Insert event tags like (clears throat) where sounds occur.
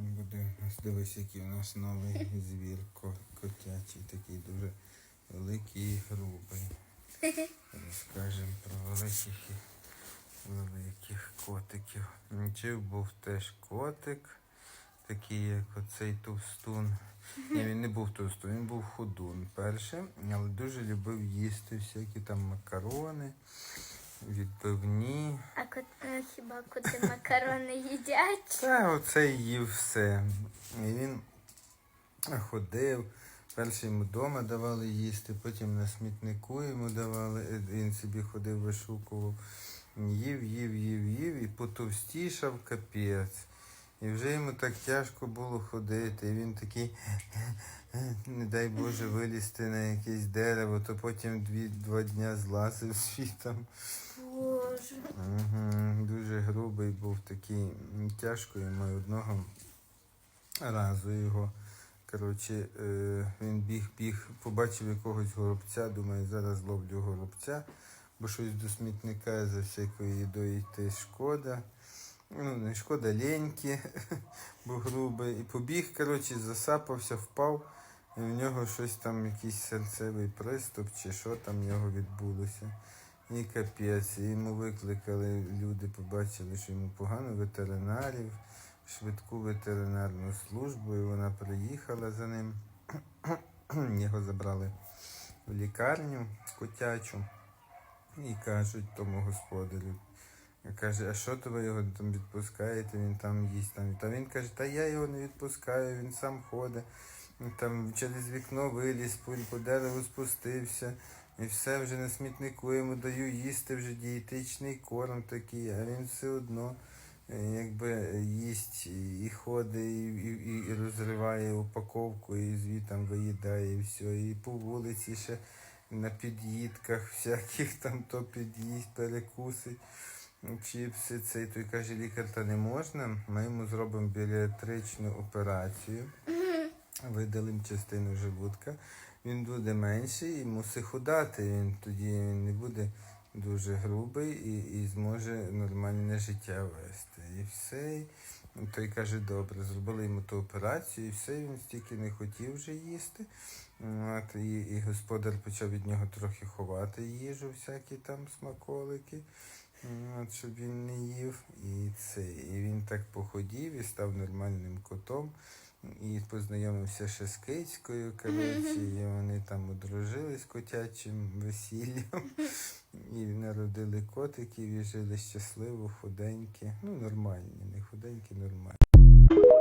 Буде у дивись, який у нас новий звір котячий, такий дуже великий і грубий. Розкажемо про великих і великих котиків. Нічив був теж котик, такий як оцей товстун. Ні, він не був товстун, він був худун перше, але дуже любив їсти всякі там макарони, відбивні. А кот, ну, хіба коти макарони їдять? Та оце їв все. І він ходив. Перше йому вдома давали їсти, потім на смітнику йому давали, е, він собі ходив, вишукував. Їв, їв, їв, їв і потовстішав капець. І вже йому так тяжко було ходити. І він такий, (laughs) не дай Боже, вилізти на якесь дерево, то потім дві, два дня злазив (laughs) світом. Угу, дуже грубий був такий. м, Тяжко йому одного разу його. Коротше, е, він біг, біг, побачив якогось горобця, думає, зараз ловлю горобця, бо щось до смітника за всякою їдою йти шкода. Ну, не шкода леньки, (laughs) бо грубий. І побіг, коротше, засапався, впав, і в нього щось там, якийсь серцевий приступ, чи що там в нього відбулося. І капець, йому викликали люди, побачили, що йому погано ветеринарів, швидку ветеринарну службу, і вона приїхала за ним. (clears throat) Його забрали в лікарню котячу і кажуть тому господарю. Каже, а що ви його там відпускаєте? Він там їсть там. Та він каже, та я його не відпускаю, він сам ходить. Там через вікно виліз, по дереву спустився. І все вже на смітнику йому даю їсти вже дієтичний корм такий, а він все одно е, якби їсть і ходить, і, і, і розриває упаковку, і звітом виїдає, і все. І по вулиці ще на під'їдках всяких там то під'їсть, перекусить. Чіпси цей, той каже, лікар, та не можна. Ми йому зробимо біаріатричну операцію, видалимо частину желудка. Він буде менший і мусить ходати. Він тоді не буде дуже грубий і, і зможе нормальне життя вести. І все. Той каже, добре, зробили йому ту операцію, і все, він стільки не хотів вже їсти. От, і, і господар почав від нього трохи ховати їжу, всякі там смаколики. От, щоб він не їв. І це. І він так походів і став нормальним котом. І познайомився ще з кицькою, і вони там одружились котячим весіллям. (laughs) І народили котиків і жили щасливо, худенькі. Ну, нормальні, не худенькі, нормальні.